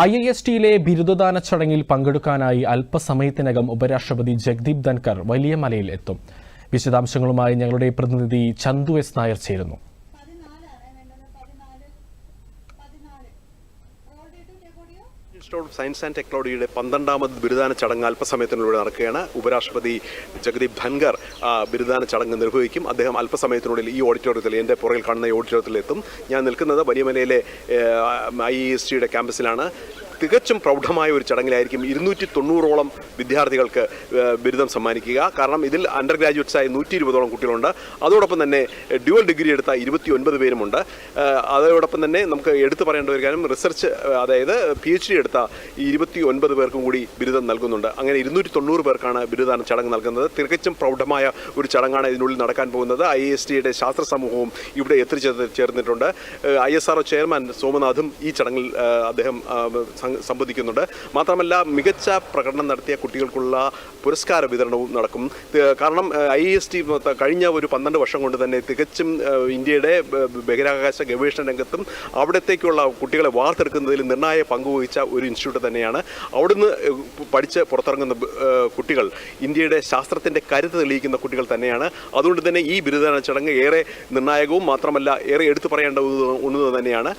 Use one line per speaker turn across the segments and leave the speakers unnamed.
I I S ടിയിലെ ബിരുദദാന ചടങ്ങിൽ പങ്കെടുക്കാനായി അല്പസമയത്തിനകം ഉപരാഷ്ട്രപതി ജഗ്ദീപ് ധൻകർ വലിയ മലയിൽ എത്തും. വിശദാംശങ്ങളുമായി ഞങ്ങളുടെ പ്രതിനിധി ചന്തു എസ് നായർ ചേരുന്നു.
ഓഫ് സയൻസ് ആൻഡ് ടെക്നോളജിയുടെ പന്ത്രണ്ടാമത് ബിരുദാന ചടങ്ങ് അല്പസമയത്തിനുള്ളിൽ നടക്കുകയാണ് ഉപരാഷ്ട്രപതി ജഗദീപ് ധൻഗർ ബിരുദാന ചടങ്ങ് നിർവഹിക്കും അദ്ദേഹം അല്പസമയത്തിനുള്ളിൽ ഈ ഓഡിറ്റോറിയത്തിൽ എന്റെ പുറകിൽ കാണുന്ന ഈ ഓഡിറ്റോറിയത്തിൽ എത്തും ഞാൻ നിൽക്കുന്നത് വലിയമലയിലെ ഐ ഇ എസ് ടിയുടെ ക്യാമ്പസിലാണ് തികച്ചും പ്രൗഢമായ ഒരു ചടങ്ങിലായിരിക്കും ഇരുന്നൂറ്റി തൊണ്ണൂറോളം വിദ്യാർത്ഥികൾക്ക് ബിരുദം സമ്മാനിക്കുക. കാരണം ഇതിൽ അണ്ടർ ഗ്രാജുവേറ്റ്സായ നൂറ്റി ഇരുപതോളം കുട്ടികളുണ്ട്. അതോടൊപ്പം തന്നെ ഡ്യുവൽ ഡിഗ്രി എടുത്ത ഇരുപത്തി ഒൻപത് പേരുമുണ്ട് അതോടൊപ്പം തന്നെ നമുക്ക് എടുത്തു പറയേണ്ട ഒരു കാര്യം റിസർച്ച് അതായത് പി എച്ച് ഡി എടുത്ത ഇരുപത്തി ഒൻപത് പേർക്കും കൂടി ബിരുദം നൽകുന്നുണ്ട്. അങ്ങനെ ഇരുന്നൂറ്റി തൊണ്ണൂറ് പേർക്കാണ് ബിരുദാന ചടങ്ങ് നൽകുന്നത്. തികച്ചും പ്രൗഢമായ ഒരു ചടങ്ങാണ് ഇതിനുള്ളിൽ നടക്കാൻ പോകുന്നത്. ഐ എസ് ടിയുടെ ശാസ്ത്ര സമൂഹവും ഇവിടെ എത്തിച്ചേർന്നിട്ടുണ്ട്. ചേർന്നിട്ടുണ്ട് ഐ എസ് ആർ ചെയർമാൻ സോമനാഥും ഈ ചടങ്ങിൽ അദ്ദേഹം സംബന്ധിക്കുന്നുണ്ട്. മാത്രമല്ല മികച്ച പ്രകടനം നടത്തിയ കുട്ടികൾക്കുള്ള പുരസ്കാര വിതരണവും നടക്കും. കാരണം ഐ എസ് ടി കഴിഞ്ഞ ഒരു പന്ത്രണ്ട് വർഷം കൊണ്ട് തന്നെ തികച്ചും ഇന്ത്യയുടെ ബഹിരാകാശ ഗവേഷണ രംഗത്തും അവിടത്തേക്കുള്ള കുട്ടികളെ വാർത്തെടുക്കുന്നതിൽ നിർണായ പങ്കുവഹിച്ച ഒരു ഇൻസ്റ്റിറ്റ്യൂട്ട് തന്നെയാണ്. അവിടുന്ന് പഠിച്ച് പുറത്തിറങ്ങുന്ന കുട്ടികൾ ഇന്ത്യയുടെ ശാസ്ത്രത്തിന്റെ കരുത്ത് തെളിയിക്കുന്ന കുട്ടികൾ തന്നെയാണ്. അതുകൊണ്ട് തന്നെ ഈ ബിരുദദാന ചടങ്ങ് ഏറെ നിർണായകവും മാത്രമല്ല ഏറെ എടുത്തു പറയേണ്ട ഒന്ന് തന്നെയാണ്.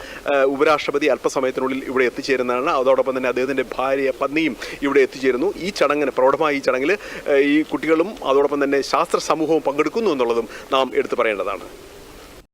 ഉപരാഷ്ട്രപതി അല്പസമയത്തിനുള്ളിൽ ഇവിടെ എത്തിച്ചേരുന്നതാണ്. അതോടൊപ്പം തന്നെ അദ്ദേഹത്തിന്റെ ഭാര്യ പത്നിയും ഇവിടെ എത്തിച്ചേരുന്നു. ഈ ചടങ്ങിന് പ്രൗഢമായ ഈ ചടങ്ങിൽ ഈ കുട്ടികളും അതോടൊപ്പം തന്നെ ശാസ്ത്ര സമൂഹവും പങ്കെടുക്കുന്നു എന്നുള്ളതും നാം എടുത്തു പറയേണ്ടതാണ്.